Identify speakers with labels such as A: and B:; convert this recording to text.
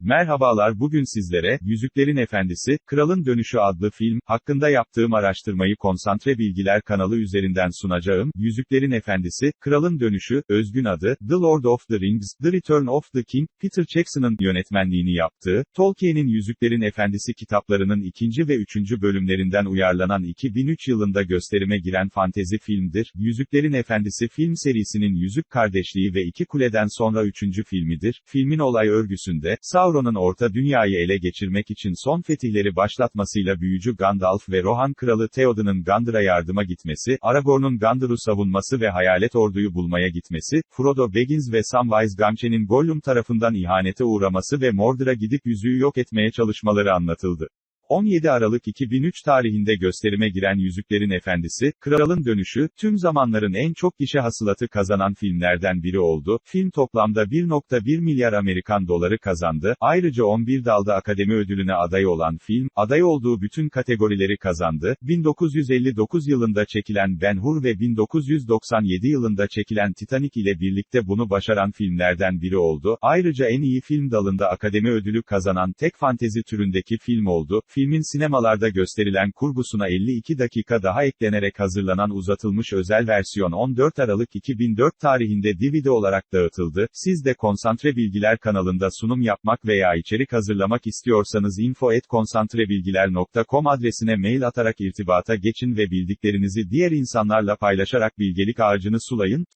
A: Merhabalar bugün sizlere, Yüzüklerin Efendisi, Kralın Dönüşü adlı film, hakkında yaptığım araştırmayı Konsantre Bilgiler kanalı üzerinden sunacağım. Yüzüklerin Efendisi, Kralın Dönüşü, özgün adı, The Lord of the Rings, The Return of the King, Peter Jackson'ın yönetmenliğini yaptığı, Tolkien'in Yüzüklerin Efendisi kitaplarının ikinci ve üçüncü bölümlerinden uyarlanan 2003 yılında gösterime giren fantezi filmdir. Yüzüklerin Efendisi film serisinin Yüzük Kardeşliği ve İki Kule'den sonra üçüncü filmidir. Filmin olay örgüsünde, Sauron'un Orta Dünya'yı ele geçirmek için son fetihleri başlatmasıyla büyücü Gandalf ve Rohan Kralı Theoden'ın Gandor'a yardıma gitmesi, Aragorn'un Gandor'u savunması ve Hayalet Ordu'yu bulmaya gitmesi, Frodo Baggins ve Samwise Gamgee'nin Gollum tarafından ihanete uğraması ve Mordor'a gidip yüzüğü yok etmeye çalışmaları anlatıldı. 17 Aralık 2003 tarihinde gösterime giren Yüzüklerin Efendisi, Kralın Dönüşü, tüm zamanların en çok gişe hasılatı kazanan filmlerden biri oldu. Film toplamda 1.1 milyar Amerikan doları kazandı. Ayrıca 11 dalda Akademi Ödülüne aday olan film, aday olduğu bütün kategorileri kazandı. 1959 yılında çekilen Ben Hur ve 1997 yılında çekilen Titanic ile birlikte bunu başaran filmlerden biri oldu. Ayrıca en iyi film dalında Akademi Ödülü kazanan tek fantezi türündeki film oldu. Filmin sinemalarda gösterilen kurgusuna 52 dakika daha eklenerek hazırlanan uzatılmış özel versiyon 14 Aralık 2004 tarihinde DVD olarak dağıtıldı. Siz de Konsantre Bilgiler kanalında sunum yapmak veya içerik hazırlamak istiyorsanız info@konsantrebilgiler.com adresine mail atarak irtibata geçin ve bildiklerinizi diğer insanlarla paylaşarak bilgelik ağacını sulayın.